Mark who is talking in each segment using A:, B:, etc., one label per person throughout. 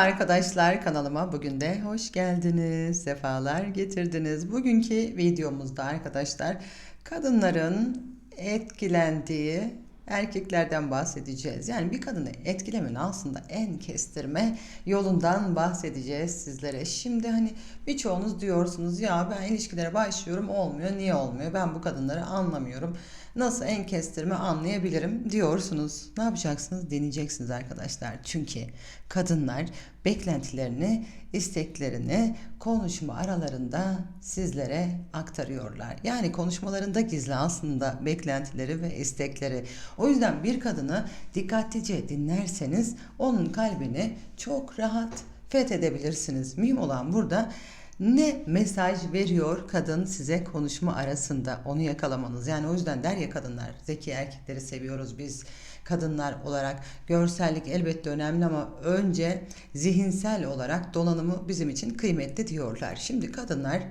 A: Arkadaşlar kanalıma bugün de hoş geldiniz, sefalar getirdiniz. Bugünkü videomuzda arkadaşlar kadınların etkilendiği erkeklerden bahsedeceğiz. Yani bir kadını etkilemenin aslında en kestirme yolundan bahsedeceğiz sizlere. Şimdi hani birçoğunuz diyorsunuz ya ben ilişkilere başlıyorum olmuyor. Niye olmuyor? Ben bu kadınları anlamıyorum. Nasıl en kestirme anlayabilirim diyorsunuz. Ne yapacaksınız? Deneyeceksiniz arkadaşlar. Çünkü kadınlar beklentilerini, isteklerini konuşma aralarında sizlere aktarıyorlar. Yani konuşmalarında gizli aslında beklentileri ve istekleri. O yüzden bir kadını dikkatlice dinlerseniz onun kalbini çok rahat fethedebilirsiniz. Mühim olan burada ne mesaj veriyor kadın size konuşma arasında onu yakalamanız. Yani o yüzden der ya kadınlar zeki erkekleri seviyoruz biz kadınlar olarak. Görsellik elbette önemli ama önce zihinsel olarak donanımı bizim için kıymetli diyorlar. Şimdi kadınlar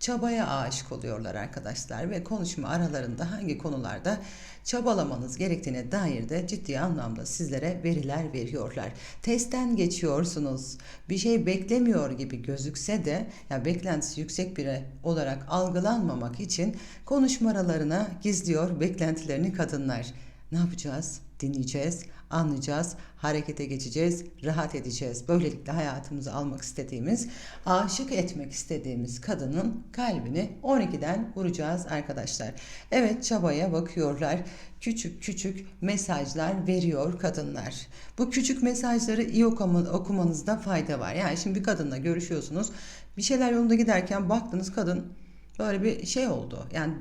A: çabaya aşık oluyorlar arkadaşlar ve konuşma aralarında hangi konularda çabalamanız gerektiğine dair de ciddi anlamda sizlere veriler veriyorlar. Testten geçiyorsunuz. Bir şey beklemiyor gibi gözükse de ya beklentisi yüksek biri olarak algılanmamak için konuşma aralarına gizliyor beklentilerini kadınlar. Ne yapacağız? Dinleyeceğiz, anlayacağız, harekete geçeceğiz, rahat edeceğiz. Böylelikle hayatımıza almak istediğimiz, aşık etmek istediğimiz kadının kalbini 12'den vuracağız arkadaşlar. Evet çabaya bakıyorlar. Küçük küçük mesajlar veriyor kadınlar. Bu küçük mesajları iyi okumanızda fayda var. Yani şimdi bir kadınla görüşüyorsunuz. Bir şeyler yolunda giderken baktınız kadın böyle bir şey oldu. Yani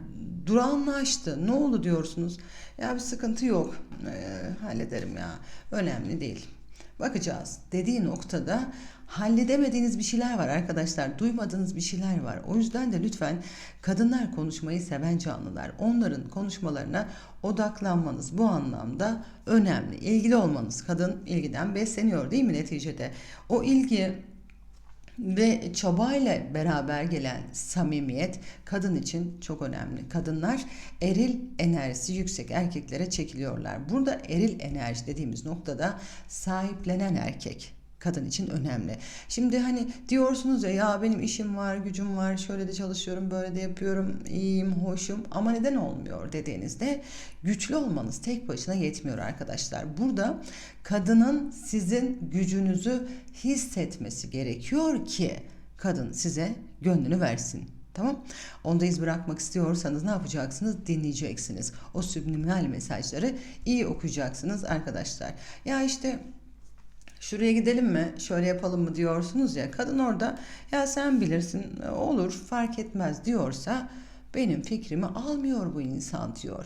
A: durağanlaştı. Ne oldu diyorsunuz? Ya bir sıkıntı yok. Ee, hallederim ya. Önemli değil. Bakacağız. Dediği noktada halledemediğiniz bir şeyler var arkadaşlar. Duymadığınız bir şeyler var. O yüzden de lütfen kadınlar konuşmayı seven canlılar. Onların konuşmalarına odaklanmanız bu anlamda önemli. İlgili olmanız. Kadın ilgiden besleniyor değil mi neticede? O ilgi ve çabayla beraber gelen samimiyet kadın için çok önemli. Kadınlar eril enerjisi yüksek erkeklere çekiliyorlar. Burada eril enerji dediğimiz noktada sahiplenen erkek kadın için önemli. Şimdi hani diyorsunuz ya ya benim işim var, gücüm var, şöyle de çalışıyorum, böyle de yapıyorum, iyiyim, hoşum ama neden olmuyor dediğinizde güçlü olmanız tek başına yetmiyor arkadaşlar. Burada kadının sizin gücünüzü hissetmesi gerekiyor ki kadın size gönlünü versin. Tamam? Onda iz bırakmak istiyorsanız ne yapacaksınız? Dinleyeceksiniz. O subliminal mesajları iyi okuyacaksınız arkadaşlar. Ya işte şuraya gidelim mi şöyle yapalım mı diyorsunuz ya kadın orada ya sen bilirsin olur fark etmez diyorsa benim fikrimi almıyor bu insan diyor.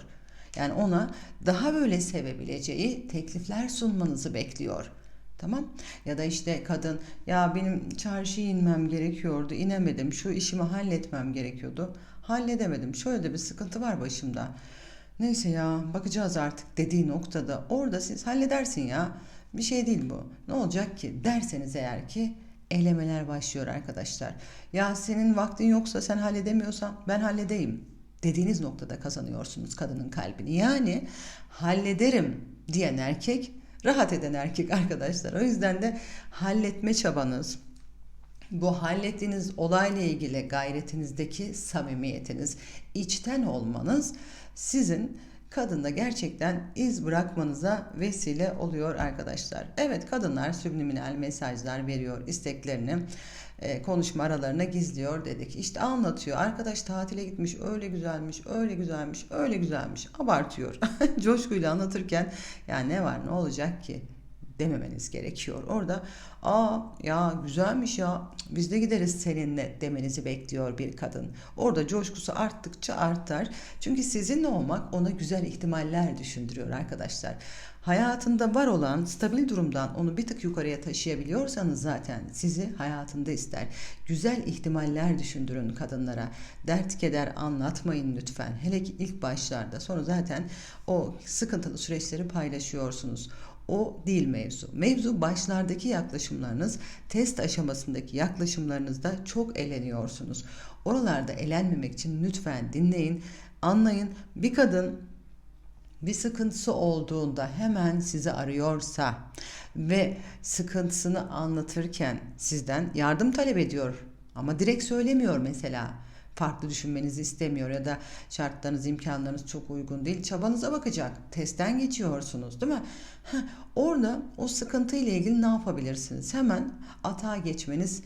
A: Yani ona daha böyle sevebileceği teklifler sunmanızı bekliyor. Tamam? Ya da işte kadın ya benim çarşıya inmem gerekiyordu inemedim şu işimi halletmem gerekiyordu halledemedim şöyle de bir sıkıntı var başımda. Neyse ya bakacağız artık dediği noktada orada siz halledersin ya bir şey değil bu. Ne olacak ki derseniz eğer ki elemeler başlıyor arkadaşlar. Ya senin vaktin yoksa sen halledemiyorsan ben halledeyim dediğiniz noktada kazanıyorsunuz kadının kalbini. Yani hallederim diyen erkek rahat eden erkek arkadaşlar. O yüzden de halletme çabanız, bu hallettiğiniz olayla ilgili gayretinizdeki samimiyetiniz, içten olmanız sizin kadında gerçekten iz bırakmanıza vesile oluyor arkadaşlar. Evet kadınlar subliminal mesajlar veriyor isteklerini e, konuşma aralarına gizliyor dedik. İşte anlatıyor. Arkadaş tatile gitmiş. Öyle güzelmiş, öyle güzelmiş, öyle güzelmiş. Abartıyor. Coşkuyla anlatırken ya ne var ne olacak ki? Dememeniz gerekiyor. Orada aa ya güzelmiş ya biz de gideriz seninle demenizi bekliyor bir kadın. Orada coşkusu arttıkça artar. Çünkü sizinle olmak ona güzel ihtimaller düşündürüyor arkadaşlar. Hayatında var olan stabil durumdan onu bir tık yukarıya taşıyabiliyorsanız zaten sizi hayatında ister. Güzel ihtimaller düşündürün kadınlara. Dert keder anlatmayın lütfen. Hele ki ilk başlarda sonra zaten o sıkıntılı süreçleri paylaşıyorsunuz. O değil mevzu. Mevzu başlardaki yaklaşımlarınız, test aşamasındaki yaklaşımlarınızda çok eleniyorsunuz. Oralarda elenmemek için lütfen dinleyin, anlayın. Bir kadın bir sıkıntısı olduğunda hemen sizi arıyorsa ve sıkıntısını anlatırken sizden yardım talep ediyor ama direkt söylemiyor mesela farklı düşünmenizi istemiyor ya da şartlarınız, imkanlarınız çok uygun değil. Çabanıza bakacak. Testten geçiyorsunuz değil mi? Heh, orada o sıkıntı ile ilgili ne yapabilirsiniz? Hemen atağa geçmeniz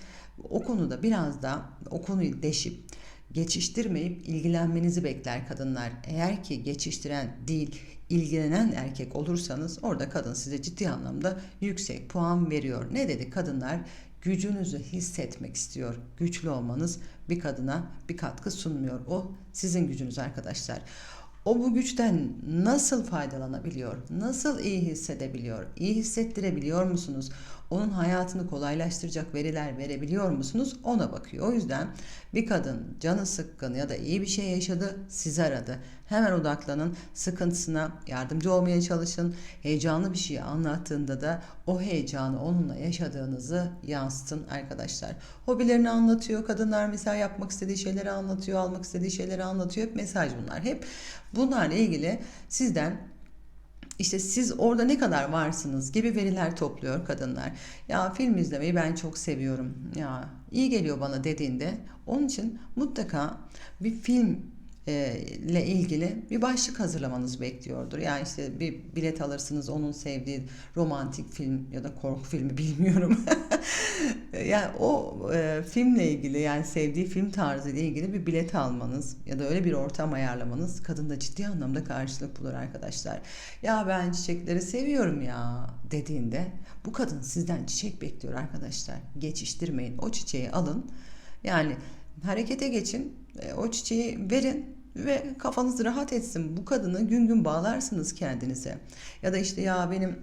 A: o konuda biraz da o konuyu deşip geçiştirmeyip ilgilenmenizi bekler kadınlar. Eğer ki geçiştiren değil, ilgilenen erkek olursanız orada kadın size ciddi anlamda yüksek puan veriyor. Ne dedi kadınlar? Gücünüzü hissetmek istiyor. Güçlü olmanız bir kadına bir katkı sunmuyor. O sizin gücünüz arkadaşlar. O bu güçten nasıl faydalanabiliyor? Nasıl iyi hissedebiliyor? İyi hissettirebiliyor musunuz? Onun hayatını kolaylaştıracak veriler verebiliyor musunuz? Ona bakıyor. O yüzden bir kadın canı sıkkın ya da iyi bir şey yaşadı, sizi aradı. Hemen odaklanın, sıkıntısına yardımcı olmaya çalışın. Heyecanlı bir şey anlattığında da o heyecanı onunla yaşadığınızı yansıtın arkadaşlar. Hobilerini anlatıyor. Kadınlar mesela yapmak istediği şeyleri anlatıyor, almak istediği şeyleri anlatıyor. Hep mesaj bunlar. Hep bunlarla ilgili sizden işte siz orada ne kadar varsınız gibi veriler topluyor kadınlar. Ya film izlemeyi ben çok seviyorum. Ya iyi geliyor bana dediğinde onun için mutlaka bir film ile ilgili bir başlık hazırlamanız bekliyordur. Yani işte bir bilet alırsınız onun sevdiği romantik film ya da korku filmi bilmiyorum. yani o e, filmle ilgili yani sevdiği film tarzı ile ilgili bir bilet almanız ya da öyle bir ortam ayarlamanız kadında ciddi anlamda karşılık bulur arkadaşlar. Ya ben çiçekleri seviyorum ya dediğinde bu kadın sizden çiçek bekliyor arkadaşlar. Geçiştirmeyin. O çiçeği alın. Yani harekete geçin. E, o çiçeği verin ve kafanız rahat etsin. Bu kadını gün gün bağlarsınız kendinize. Ya da işte ya benim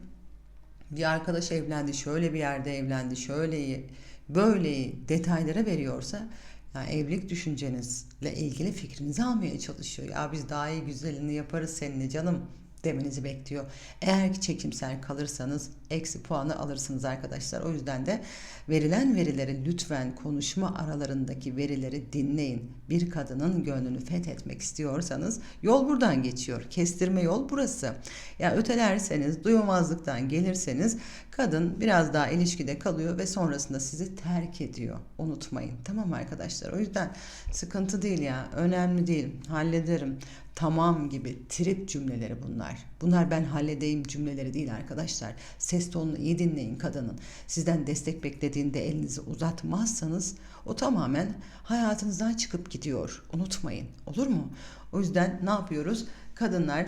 A: bir arkadaş evlendi, şöyle bir yerde evlendi, şöyle iyi, böyle iyi detaylara veriyorsa yani evlilik düşüncenizle ilgili fikrinizi almaya çalışıyor. Ya biz daha iyi güzelini yaparız seninle canım demenizi bekliyor. Eğer ki çekimsel kalırsanız eksi puanı alırsınız arkadaşlar. O yüzden de verilen verileri lütfen konuşma aralarındaki verileri dinleyin. Bir kadının gönlünü fethetmek istiyorsanız yol buradan geçiyor. Kestirme yol burası. Ya ötelerseniz, duymazlıktan gelirseniz kadın biraz daha ilişkide kalıyor ve sonrasında sizi terk ediyor. Unutmayın. Tamam arkadaşlar. O yüzden sıkıntı değil ya. Önemli değil. Hallederim tamam gibi trip cümleleri bunlar. Bunlar ben halledeyim cümleleri değil arkadaşlar. Ses tonunu iyi dinleyin kadının. Sizden destek beklediğinde elinizi uzatmazsanız o tamamen hayatınızdan çıkıp gidiyor. Unutmayın. Olur mu? O yüzden ne yapıyoruz? Kadınlar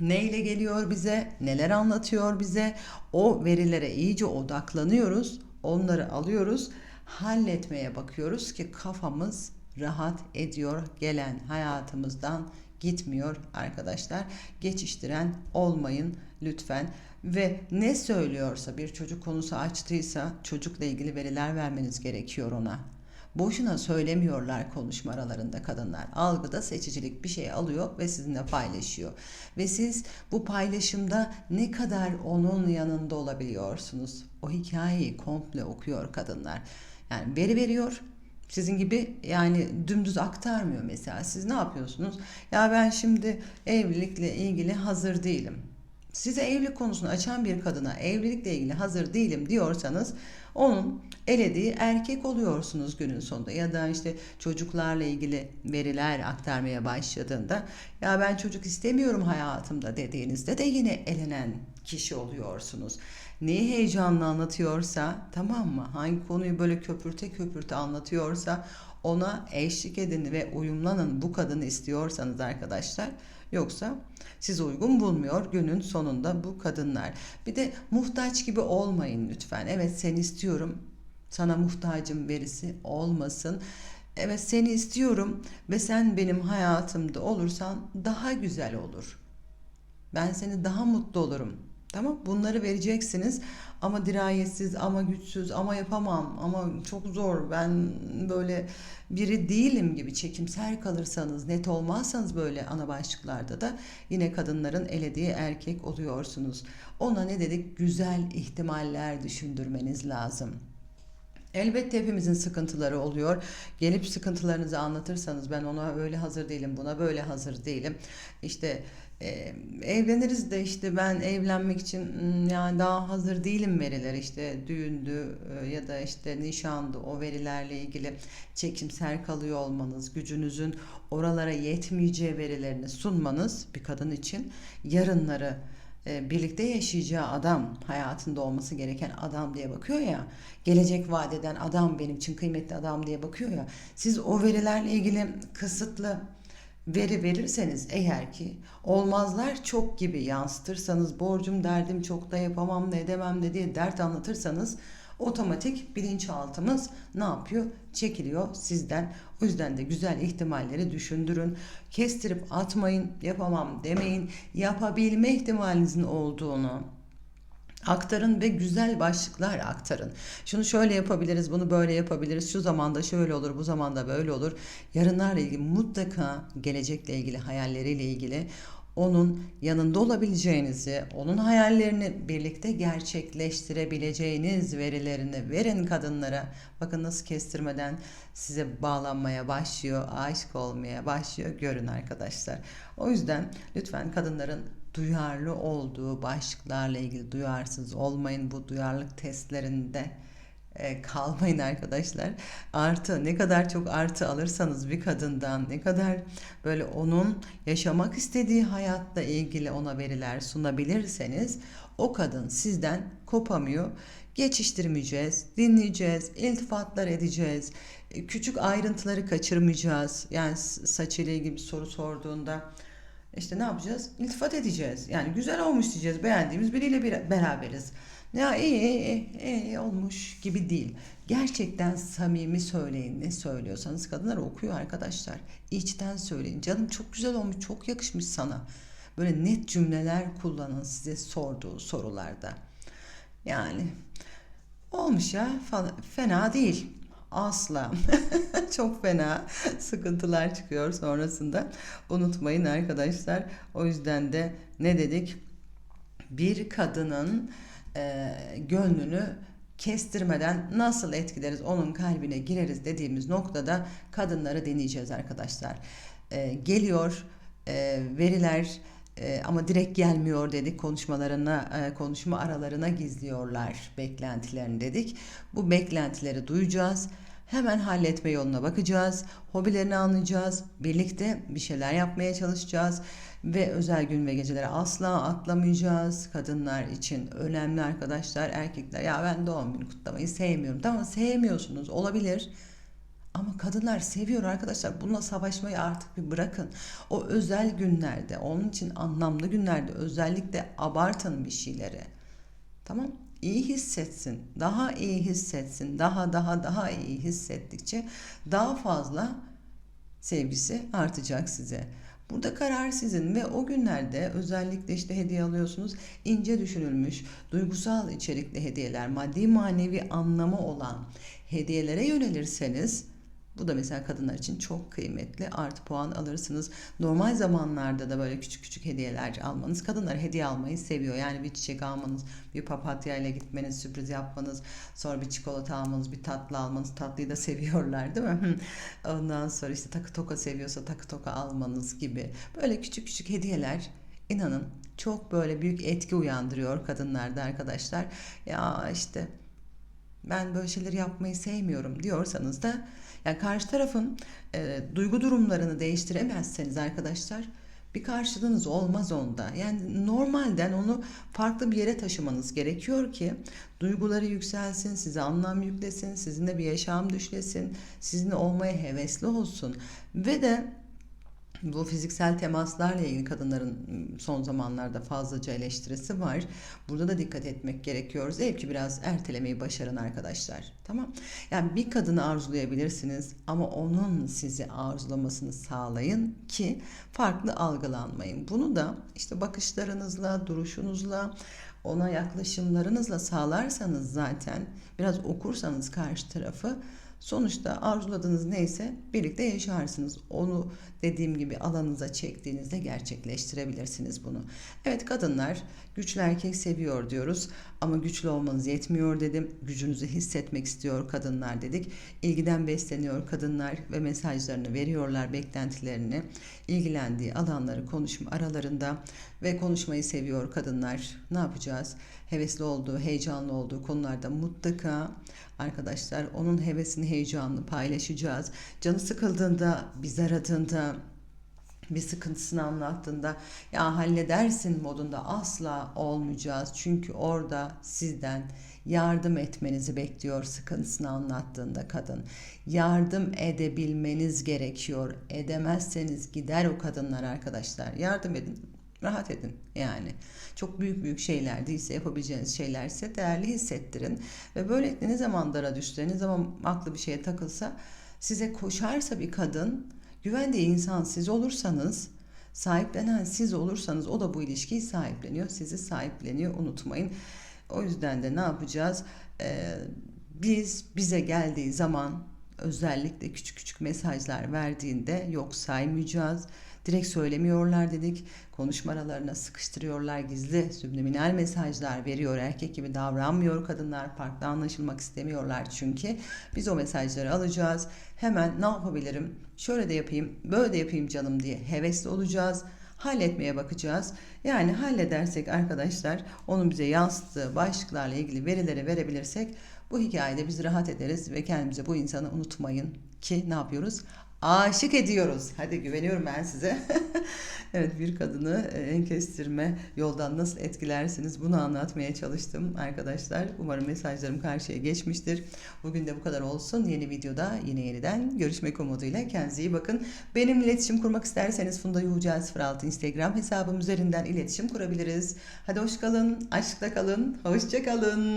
A: neyle geliyor bize, neler anlatıyor bize, o verilere iyice odaklanıyoruz, onları alıyoruz, halletmeye bakıyoruz ki kafamız rahat ediyor gelen hayatımızdan gitmiyor arkadaşlar. Geçiştiren olmayın lütfen ve ne söylüyorsa bir çocuk konusu açtıysa çocukla ilgili veriler vermeniz gerekiyor ona. Boşuna söylemiyorlar konuşma aralarında kadınlar. Algıda seçicilik bir şey alıyor ve sizinle paylaşıyor. Ve siz bu paylaşımda ne kadar onun yanında olabiliyorsunuz? O hikayeyi komple okuyor kadınlar. Yani veri veriyor, sizin gibi yani dümdüz aktarmıyor mesela. Siz ne yapıyorsunuz? Ya ben şimdi evlilikle ilgili hazır değilim. Size evlilik konusunu açan bir kadına evlilikle ilgili hazır değilim diyorsanız onun elediği erkek oluyorsunuz günün sonunda ya da işte çocuklarla ilgili veriler aktarmaya başladığında ya ben çocuk istemiyorum hayatımda dediğinizde de yine elenen kişi oluyorsunuz neyi heyecanla anlatıyorsa tamam mı? Hangi konuyu böyle köpürte köpürte anlatıyorsa ona eşlik edin ve uyumlanın bu kadını istiyorsanız arkadaşlar. Yoksa siz uygun bulmuyor günün sonunda bu kadınlar. Bir de muhtaç gibi olmayın lütfen. Evet seni istiyorum. Sana muhtacım verisi olmasın. Evet seni istiyorum ve sen benim hayatımda olursan daha güzel olur. Ben seni daha mutlu olurum Tamam bunları vereceksiniz ama dirayetsiz ama güçsüz ama yapamam ama çok zor ben böyle biri değilim gibi çekimsel kalırsanız net olmazsanız böyle ana başlıklarda da yine kadınların elediği erkek oluyorsunuz. Ona ne dedik güzel ihtimaller düşündürmeniz lazım. Elbette hepimizin sıkıntıları oluyor. Gelip sıkıntılarınızı anlatırsanız ben ona öyle hazır değilim, buna böyle hazır değilim. İşte Ee, evleniriz de işte ben evlenmek için yani daha hazır değilim verileri işte düğündü e, ya da işte nişandı o verilerle ilgili çekimser kalıyor olmanız, gücünüzün oralara yetmeyeceği verilerini sunmanız bir kadın için yarınları e, birlikte yaşayacağı adam, hayatında olması gereken adam diye bakıyor ya, gelecek vadeden adam benim için kıymetli adam diye bakıyor ya. Siz o verilerle ilgili kısıtlı veri verirseniz eğer ki olmazlar çok gibi yansıtırsanız borcum derdim çok da yapamam da edemem de diye dert anlatırsanız otomatik bilinçaltımız ne yapıyor? Çekiliyor sizden. O yüzden de güzel ihtimalleri düşündürün. Kestirip atmayın, yapamam demeyin. Yapabilme ihtimalinizin olduğunu aktarın ve güzel başlıklar aktarın. Şunu şöyle yapabiliriz, bunu böyle yapabiliriz. Şu zamanda şöyle olur, bu zamanda böyle olur. Yarınlarla ilgili mutlaka gelecekle ilgili, hayalleriyle ilgili onun yanında olabileceğinizi, onun hayallerini birlikte gerçekleştirebileceğiniz verilerini verin kadınlara. Bakın nasıl kestirmeden size bağlanmaya başlıyor, aşık olmaya başlıyor. Görün arkadaşlar. O yüzden lütfen kadınların duyarlı olduğu başlıklarla ilgili duyarsız olmayın bu duyarlılık testlerinde e, kalmayın arkadaşlar. Artı ne kadar çok artı alırsanız bir kadından ne kadar böyle onun yaşamak istediği hayatla ilgili ona veriler sunabilirseniz o kadın sizden kopamıyor. Geçiştirmeyeceğiz, dinleyeceğiz, iltifatlar edeceğiz. E, Küçük ayrıntıları kaçırmayacağız. Yani saç ile ilgili bir soru sorduğunda işte ne yapacağız? İltifat edeceğiz. Yani güzel olmuş diyeceğiz. Beğendiğimiz biriyle bir, beraberiz. Ya iyi, iyi, iyi, iyi olmuş gibi değil. Gerçekten samimi söyleyin. Ne söylüyorsanız kadınlar okuyor arkadaşlar. İçten söyleyin. Canım çok güzel olmuş, çok yakışmış sana. Böyle net cümleler kullanın size sorduğu sorularda. Yani olmuş ya. Fena değil. Asla. Çok fena sıkıntılar çıkıyor sonrasında. Unutmayın arkadaşlar. O yüzden de ne dedik? Bir kadının e, gönlünü kestirmeden nasıl etkileriz, onun kalbine gireriz dediğimiz noktada kadınları deneyeceğiz arkadaşlar. E, geliyor e, veriler e, ama direkt gelmiyor dedik konuşmalarına e, konuşma aralarına gizliyorlar beklentilerini dedik. Bu beklentileri duyacağız. Hemen halletme yoluna bakacağız. Hobilerini anlayacağız. Birlikte bir şeyler yapmaya çalışacağız. Ve özel gün ve geceleri asla atlamayacağız. Kadınlar için önemli arkadaşlar. Erkekler ya ben doğum günü kutlamayı sevmiyorum. Tamam sevmiyorsunuz olabilir. Ama kadınlar seviyor arkadaşlar. Bununla savaşmayı artık bir bırakın. O özel günlerde, onun için anlamlı günlerde özellikle abartın bir şeyleri. Tamam? İyi hissetsin, daha iyi hissetsin, daha daha daha iyi hissettikçe daha fazla sevgisi artacak size. Burada karar sizin ve o günlerde özellikle işte hediye alıyorsunuz. ince düşünülmüş, duygusal içerikli hediyeler, maddi manevi anlamı olan hediyelere yönelirseniz bu da mesela kadınlar için çok kıymetli. Artı puan alırsınız. Normal zamanlarda da böyle küçük küçük hediyeler almanız. Kadınlar hediye almayı seviyor. Yani bir çiçek almanız, bir papatya ile gitmeniz, sürpriz yapmanız, sonra bir çikolata almanız, bir tatlı almanız. Tatlıyı da seviyorlar değil mi? Ondan sonra işte takı toka seviyorsa takı toka almanız gibi. Böyle küçük küçük hediyeler inanın çok böyle büyük etki uyandırıyor kadınlarda arkadaşlar. Ya işte ben böyle şeyler yapmayı sevmiyorum diyorsanız da yani karşı tarafın e, duygu durumlarını değiştiremezseniz arkadaşlar bir karşılığınız olmaz onda. Yani normalden onu farklı bir yere taşımanız gerekiyor ki duyguları yükselsin, size anlam yüklesin, sizinle bir yaşam düşlesin, sizinle olmaya hevesli olsun ve de bu fiziksel temaslarla ilgili kadınların son zamanlarda fazlaca eleştirisi var. Burada da dikkat etmek gerekiyor. Zevki biraz ertelemeyi başarın arkadaşlar. Tamam. Yani bir kadını arzulayabilirsiniz ama onun sizi arzulamasını sağlayın ki farklı algılanmayın. Bunu da işte bakışlarınızla, duruşunuzla, ona yaklaşımlarınızla sağlarsanız zaten biraz okursanız karşı tarafı Sonuçta arzuladığınız neyse birlikte yaşarsınız. Onu dediğim gibi alanınıza çektiğinizde gerçekleştirebilirsiniz bunu. Evet kadınlar güçlü erkek seviyor diyoruz ama güçlü olmanız yetmiyor dedim. Gücünüzü hissetmek istiyor kadınlar dedik. İlgiden besleniyor kadınlar ve mesajlarını veriyorlar beklentilerini. İlgilendiği alanları konuşma aralarında ve konuşmayı seviyor kadınlar. Ne yapacağız? Hevesli olduğu, heyecanlı olduğu konularda mutlaka arkadaşlar onun hevesini, heyecanını paylaşacağız. Canı sıkıldığında, biz aradığında bir sıkıntısını anlattığında ya halledersin modunda asla olmayacağız. Çünkü orada sizden yardım etmenizi bekliyor sıkıntısını anlattığında kadın. Yardım edebilmeniz gerekiyor. Edemezseniz gider o kadınlar arkadaşlar. Yardım edin. Rahat edin yani. Çok büyük büyük şeyler değilse yapabileceğiniz şeylerse değerli hissettirin. Ve böylelikle ne zaman dara düşse, ne zaman aklı bir şeye takılsa size koşarsa bir kadın güvendiği insan siz olursanız sahiplenen siz olursanız o da bu ilişkiyi sahipleniyor. Sizi sahipleniyor unutmayın. O yüzden de ne yapacağız? Ee, biz bize geldiği zaman özellikle küçük küçük mesajlar verdiğinde yok saymayacağız. Direkt söylemiyorlar dedik. Konuşma aralarına sıkıştırıyorlar. Gizli subliminal mesajlar veriyor. Erkek gibi davranmıyor kadınlar. Farklı anlaşılmak istemiyorlar çünkü. Biz o mesajları alacağız. Hemen ne yapabilirim? Şöyle de yapayım, böyle de yapayım canım diye hevesli olacağız halletmeye bakacağız. Yani halledersek arkadaşlar onun bize yansıttığı başlıklarla ilgili verileri verebilirsek bu hikayede biz rahat ederiz ve kendimize bu insanı unutmayın ki ne yapıyoruz? Aşık ediyoruz. Hadi güveniyorum ben size. evet bir kadını e, en kestirme yoldan nasıl etkilersiniz bunu anlatmaya çalıştım arkadaşlar. Umarım mesajlarım karşıya geçmiştir. Bugün de bu kadar olsun. Yeni videoda yine yeniden görüşmek umuduyla. Kendinize iyi bakın. Benimle iletişim kurmak isterseniz Funda Yuhucel 06 Instagram hesabım üzerinden iletişim kurabiliriz. Hadi hoş kalın, aşkta kalın, hoşça kalın.